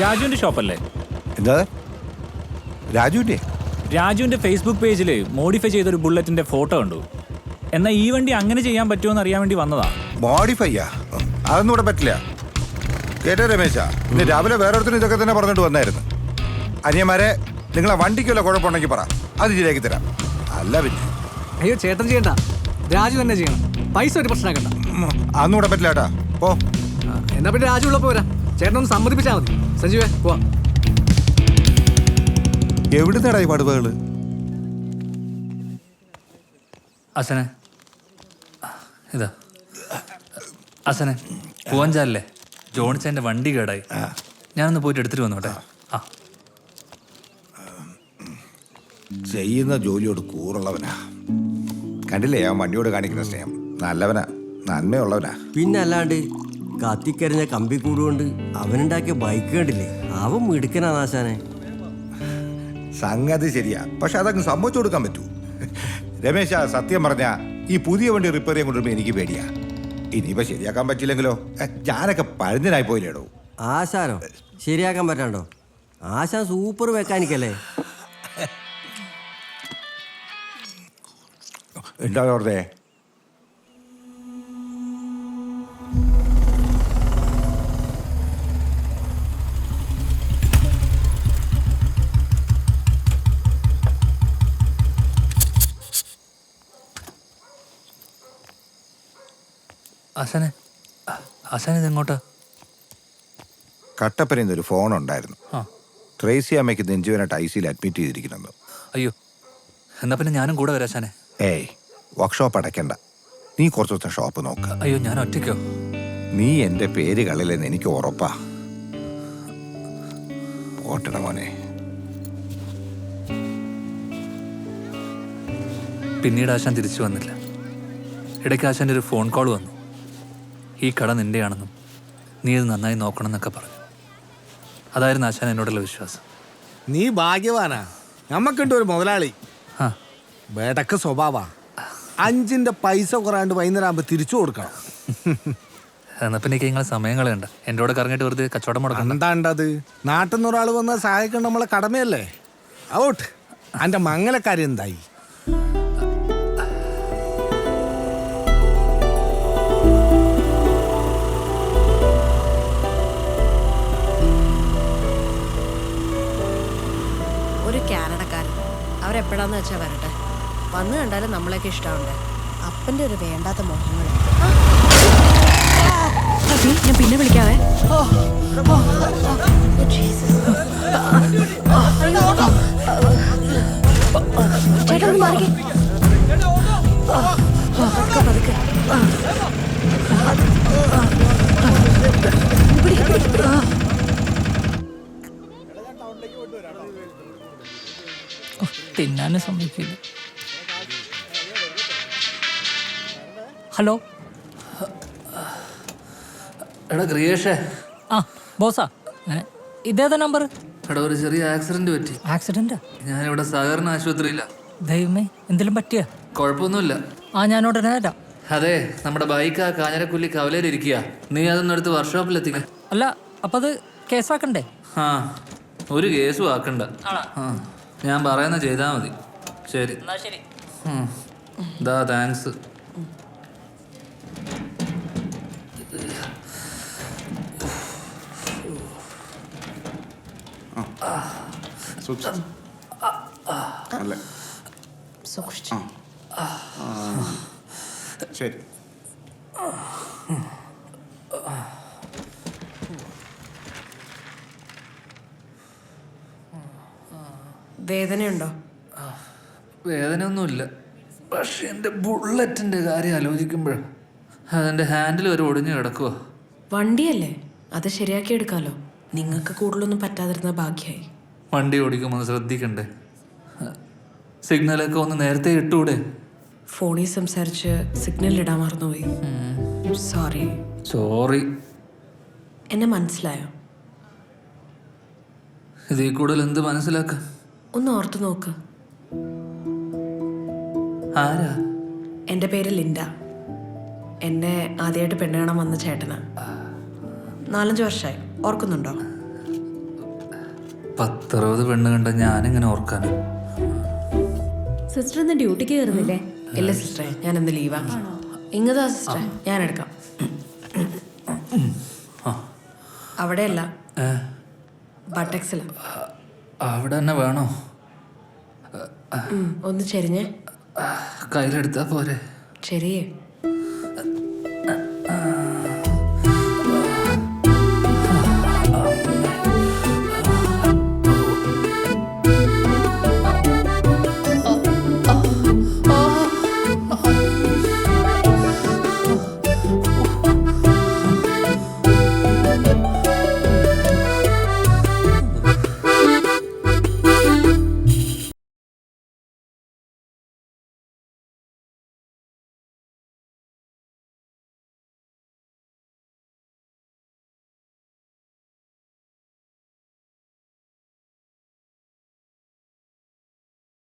രാജുവിന്റെ ഷോപ്പല്ലേ? എന്താ? രാജുവിന്റെ? രാജുവിന്റെ ഫേസ്ബുക്ക് പേജിൽ മോഡിഫൈ ചെയ്തൊരു ബുള്ളറ്റിന്റെ ഫോട്ടോ കണ്ടു. എന്നാൽ ഈ വണ്ടി അങ്ങനെ ചെയ്യാൻ പറ്റുമോ എന്ന് അറിയാൻ വേണ്ടി വന്നതാ. മോഡിഫൈയാ അതൊന്നും ഇവിടെ പറ്റില്ല. കേട്ടോ രമേശ. ഇന്ന് രാവിലെ വേറൊരുത്തരും ഇതൊക്കെ തന്നെ പറഞ്ഞിട്ട് വന്നായിരുന്നു. അനിയന്മാരെ നിങ്ങളെ വണ്ടിക്കുള്ള കുഴപ്പമുണ്ടെങ്കിൽ പറ. അത് ശരിയാക്കി തരാം. അല്ല പിന്നെ. അയ്യോ ചേട്ടൻ ചെയ്യണ്ട. രാജു തന്നെ ചെയ്യണം. പൈസ ഒരു പ്രശ്നമാക്കണ്ട അതൊന്നും ഇവിടെ പറ്റില്ല കേട്ടാ. പോ. എന്നാ പിന്നെ രാജു ഉള്ളപ്പോ വരാം. ചേട്ടൻ ഒന്ന് സമ്മതിപ്പിച്ചാൽ മതി. സഞ്ജീവേ പോവാ. എവിടുന്നടാ ഈ പടുവകൾ അസനെ. ഇതാ. അസനെ പൂവഞ്ചാലല്ലേ ജോണിച്ചന്റെ വണ്ടി കേടായി. ഞാനൊന്ന് പോയിട്ട് എടുത്തിട്ട് വന്നോട്ടെ. ആ. ചെയ്യുന്ന ജോലിയോട് കൂറുള്ളവനാ. കണ്ടില്ലേ ആ വണ്ടിയോട് കാണിക്കുന്ന സ്നേഹം. നല്ലവനാ. നന്മയുള്ളവനാ. പിന്നെ അല്ലാണ്ട് കത്തിക്കരിഞ്ഞ കമ്പി കൂടുകൊണ്ട് അവനുണ്ടാക്കിയ ബൈക്ക് കണ്ടില്ലേ? അവൻ മിടുക്കനാ നാശാനെ സംഗതി ശരിയാ. പക്ഷെ അതങ്ങ് സമ്മതിച്ചു കൊടുക്കാൻ പറ്റൂ. രമേശ സത്യം പറഞ്ഞ ഈ പുതിയ വണ്ടി റിപ്പയർ ചെയ്യാൻ കൊണ്ടുവരുമ്പോ എനിക്ക് പേടിയാ. ഇനിയിപ്പോ ശരിയാക്കാൻ പറ്റില്ലെങ്കിലോ? ഞാനൊക്കെ പഴഞ്ഞനായി പോയില്ലേടോ. ആശാനോ ശരിയാക്കാൻ പറ്റാണ്ടോ? ആശാൻ സൂപ്പർ മെക്കാനിക്കല്ലേ എന്താ അസനെ അസനെ ഇതെങ്ങോട്ടാ കട്ടപ്പനയിൽ ഒരു ഫോൺ ഉണ്ടായിരുന്നു. ആ. ട്രേസി അമ്മയ്ക്ക് നെഞ്ചുവനായിട്ട് ഐ സിയിൽ അഡ്മിറ്റ് ചെയ്തിരിക്കുന്നു അയ്യോ എന്നാ പിന്നെ ഞാനും കൂടെ വരാം സാനെ ഏയ് വർക്ക്ഷോപ്പ് അടയ്ക്കണ്ട. നീ കുറച്ച് ദിവസം ഷോപ്പ് നോക്ക. അയ്യോ ഞാൻ ഒറ്റയ്ക്കോ? നീ എന്റെ പേര് കളില്ലെന്ന് എനിക്ക് ഉറപ്പാ. ഓട്ടട മോനെ. പിന്നീട് ആശാൻ തിരിച്ചു വന്നില്ല. ഇടയ്ക്ക് ആശാന്റെ ഒരു ഫോൺ കോൾ വന്നു. ഈ കട നിന്റെയാണെന്നും നീ ഇത് നന്നായി നോക്കണം എന്നൊക്കെ പറഞ്ഞു. അതായിരുന്നു ആശാൻ എന്നോടുള്ള വിശ്വാസം. നീ ഭാഗ്യവാനാ. നമ്മക്കുണ്ട് ഒരു മുതലാളി. ആ. വേടക്ക് സ്വഭാവ. അഞ്ചിന്റെ പൈസ കുറയാണ്ട് വൈകുന്നേരം ആകുമ്പോ തിരിച്ചു കൊടുക്കണം. എന്നാ പിന്നെ എനിക്ക് നിങ്ങളെ സമയം കളയണ്ട. എന്റെ കൂടെ കറങ്ങിയിട്ട് വെറുതെ കച്ചവടം മുടക്കണ്ട. എന്താണ്ടത്? നാട്ടിൽ നിന്ന് ഒരാൾ വന്നാൽ സഹായിക്കേണ്ട നമ്മളെ കടമയല്ലേ? ഔട്ട്. അന്റെ മംഗലക്കാരി എന്തായി? അവരെപ്പോഴാന്ന് വെച്ചാൽ വരട്ടെ വന്നു കണ്ടാലും നമ്മളൊക്കെ ഇഷ്ടമുണ്ട് അപ്പന്റെ ഒരു വേണ്ടാത്ത മോഹങ്ങൾ ഞാൻ പിന്നെ വിളിക്കാവേ ചേട്ടാ തിന്നാനും സമ്മതിക്കില്ല. ഹലോ? എടാ ക്രിയേഷേ. ആ ബോസാ. ഇതേതാ നമ്പർ എടാ ഒരു ചെറിയ ആക്സിഡന്റ് പറ്റി. ആക്സിഡന്റാ? ഞാനിവിടെ സഹകരണ ആശുപത്രിയില്ല ദൈവമേ എന്തെങ്കിലും പറ്റിയ? കുഴപ്പമൊന്നുമില്ല. ആ ഞാൻ ഉടനെ വരാം. അതെ നമ്മുടെ ബൈക്ക് ആ കാഞ്ഞരക്കുല്ലി കവലയിലിരിക്കുക നീ അതൊന്നും എടുത്ത് വർക്ക്ഷോപ്പിൽ എത്തി അല്ല അപ്പൊ അത് കേസാക്കണ്ടേ? ആ ഒരു കേസും ആക്കണ്ട. ആ. ഞാൻ പറയുന്ന ചെയ്താൽ മതി. ശരി. ദാ താങ്ക്സ് സൂക്ഷിച്ചു ശരി. വേദനയുണ്ടോ? വേദനയൊന്നുമില്ല. പക്ഷെ എന്റെ ബുള്ളറ്റിന്റെ കാര്യം ആലോചിക്കുമ്പോൾ അതിന്റെ ഹാൻഡിൽ ഒരു ഒടിഞ്ഞു കിടക്കുക വണ്ടിയല്ലേ? അത് ശരിയാക്കി എടുക്കാലോ നിങ്ങൾക്ക് കൂടുതലൊന്നും പറ്റാതിരുന്ന ഭാഗ്യമായി വണ്ടി ഓടിക്കുമ്പോൾ ശ്രദ്ധിക്കണ്ടേ? സിഗ്നലൊക്കെ ഒന്ന് നേരത്തെ ഇട്ടൂടെ? ഫോണിൽ സംസാരിച്ച് സിഗ്നൽ ഇടാൻ മറന്നുപോയി. സോറി. സോറി. എന്നെ മനസ്സിലായോ? ഇതിൽ കൂടുതൽ എന്ത് മനസ്സിലാക്ക? ഒന്ന് ഓർത്തു നോക്ക്. ആരാ? എന്റെ പേര് ലിൻഡ. എന്നെ ആദ്യമായിട്ട് പെണ്ണുകാണാൻ വന്ന ചേട്ടനാ. നാലഞ്ച് വർഷമായി ഓർക്കുന്നുണ്ടോ? പത്തറുപത് പെണ്ണ് കണ്ട ഞാനിങ്ങനെ ഓർക്കാന്? സിസ്റ്റർ ഇന്ന് ഡ്യൂട്ടിക്ക് കയറുന്നില്ലേ? ഇല്ല സിസ്റ്ററെ ഞാൻ ഇന്ന് ലീവാ. ഇങ്ങതാ സിസ്റ്ററെ ഞാൻ എടുക്കാം അവിടെയല്ല. ബട്ടക്സിലാണ് ബട്ടക്സില അവിടെ തന്നെ വേണോ ഒന്ന് ചെരിഞ്ഞേ. കയ്യിലെടുത്താ പോരെ. ചെറിയേ